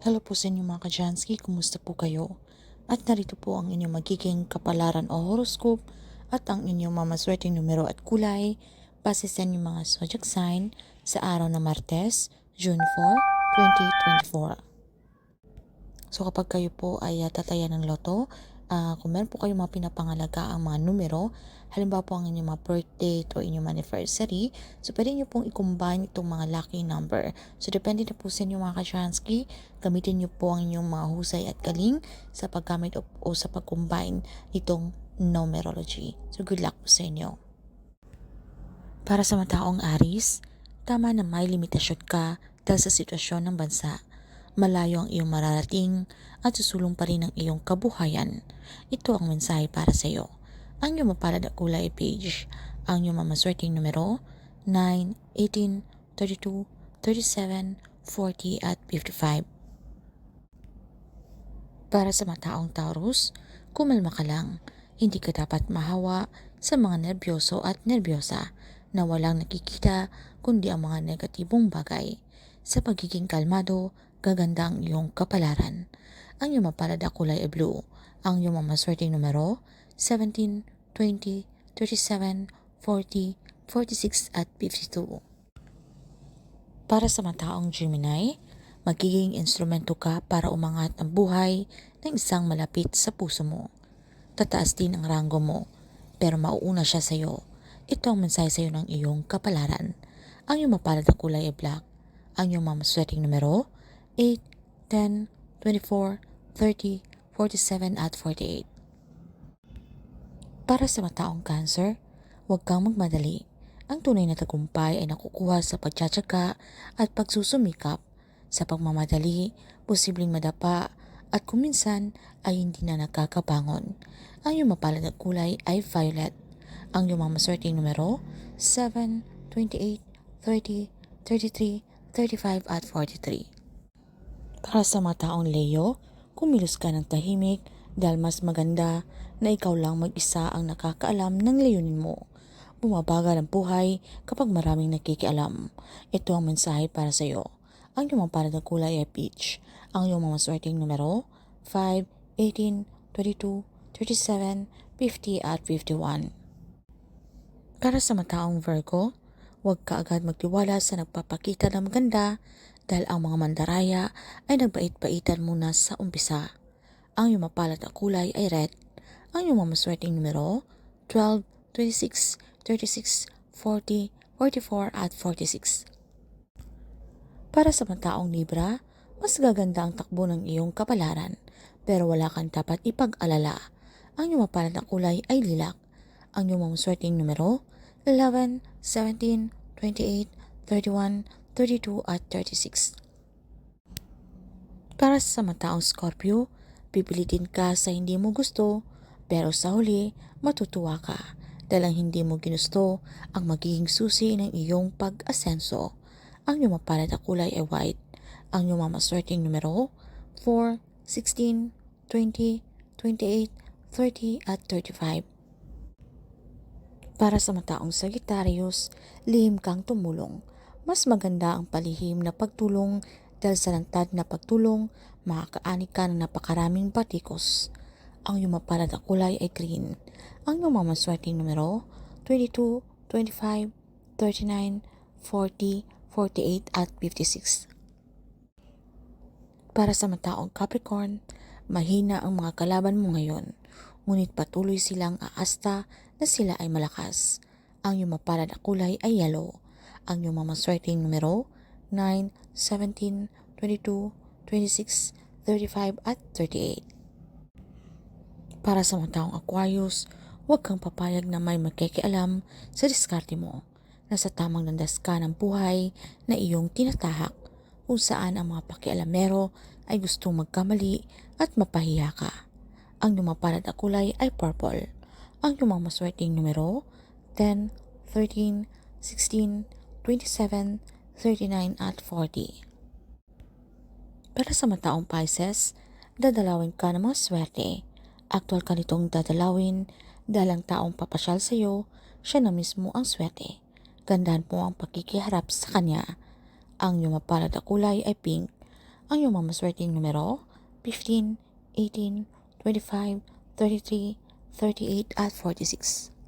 Hello po sa inyo mga kajansky, kumusta po kayo? At narito po ang inyong magiging kapalaran o horoscope at ang inyong mamaswerteng numero at kulay base sa inyong mga zodiac sign sa araw ng Martes, June 4, 2024. So kapag kayo po ay uh, tatayan ng loto, uh, kung meron po kayong mga pinapangalaga ang mga numero, halimbawa po ang inyong mga birth date o inyong anniversary, so pwede nyo pong i-combine itong mga lucky number. So depende na po sa inyo mga katransky, gamitin nyo po ang inyong mga husay at galing sa paggamit o, o sa pag-combine itong numerology. So good luck po sa inyo. Para sa mga taong Aris, tama na may limitasyon ka dahil sa sitwasyon ng bansa malayo ang iyong mararating at susulong pa rin ang iyong kabuhayan. Ito ang mensahe para sa iyo. Ang iyong mapalad na kulay page, ang iyong mamaswerteng numero 9, 18, 32, 37, 40 at 55. Para sa mga taong Taurus, kumalma ka lang. Hindi ka dapat mahawa sa mga nervyoso at nervyosa na walang nakikita kundi ang mga negatibong bagay. Sa pagiging kalmado, gaganda ang iyong kapalaran. Ang iyong mapalad kulay ay blue. Ang iyong mamaswerteng numero 17, 20, 37, 40, 46 at 52. Para sa mga taong Gemini, magiging instrumento ka para umangat ang buhay ng isang malapit sa puso mo. Tataas din ang ranggo mo, pero mauuna siya sa iyo. Ito ang mensahe sa iyo ng iyong kapalaran. Ang iyong mapalad na kulay ay black. Ang iyong mamaswerteng numero 8, 10, 24, 30, 47 at 48. Para sa mataong cancer, huwag kang magmadali. Ang tunay na tagumpay ay nakukuha sa pagtsatsaga at pagsusumikap. Sa pagmamadali, posibleng madapa at kuminsan ay hindi na nakakabangon. Ang iyong mapalad na kulay ay violet. Ang iyong mamaswerteng numero 7, 28, 30, 33, 35 at 43. Para sa mga taong Leo, kumilos ka ng tahimik dahil mas maganda na ikaw lang mag-isa ang nakakaalam ng layunin mo. Bumabagal ang buhay kapag maraming nakikialam. Ito ang mensahe para sa iyo. Ang iyong mga parang kulay ay peach. Ang iyong mga swerteng numero 5, 18, 22, 37, 50 at 51. Para sa mataong Virgo, huwag ka agad magtiwala sa nagpapakita ng maganda dahil ang mga mandaraya ay nagbait-baitan muna sa umpisa. Ang iyong mapalat na kulay ay red. Ang iyong mamaswerteng numero 12, 26, 36, 40, 44 at 46. Para sa mga taong Libra, mas gaganda ang takbo ng iyong kapalaran pero wala kang dapat ipag-alala. Ang iyong mapalat na kulay ay lilac. Ang iyong mamaswerteng numero 11, 17, 28, 31, 32 at 36. Para sa mataong Scorpio, pipilitin ka sa hindi mo gusto pero sa huli matutuwa ka dahil ang hindi mo ginusto ang magiging susi ng iyong pag-asenso. Ang iyong mapalad na kulay ay white. Ang iyong mamaswerteng numero 4, 16, 20, 28, 30 at 35. Para sa mataong Sagittarius, lihim kang tumulong. Mas maganda ang palihim na pagtulong dahil sa lantad na pagtulong, makakaani ka ng napakaraming batikos. Ang iyong mapalad na kulay ay green. Ang iyong mamaswerteng numero 22, 25, 39, 40, 48 at 56. Para sa mataong Capricorn, mahina ang mga kalaban mo ngayon, ngunit patuloy silang aasta na sila ay malakas. Ang iyong mapalad na kulay ay yellow. Ang iyong mamaswerteng numero 9, 17, 22, 26, 35 at 38. Para sa mga taong Aquarius, huwag kang papayag na may magkikialam sa diskarte mo. Nasa tamang landas ka ng buhay na iyong tinatahak kung saan ang mga pakialamero ay gustong magkamali at mapahiya ka. Ang lumapalad na kulay ay purple ang iyong maswerteng numero 10, 13, 16, 27, 39 at 40. Para sa mataong Pisces, dadalawin ka ng mga swerte. Aktual ka nitong dadalawin dahil ang taong papasyal sa iyo, siya na mismo ang swerte. Gandaan mo ang pakikiharap sa kanya. Ang iyong mapalad na kulay ay pink. Ang iyong mga maswerteng numero, 15, 18, 25, 33, 38 at 46.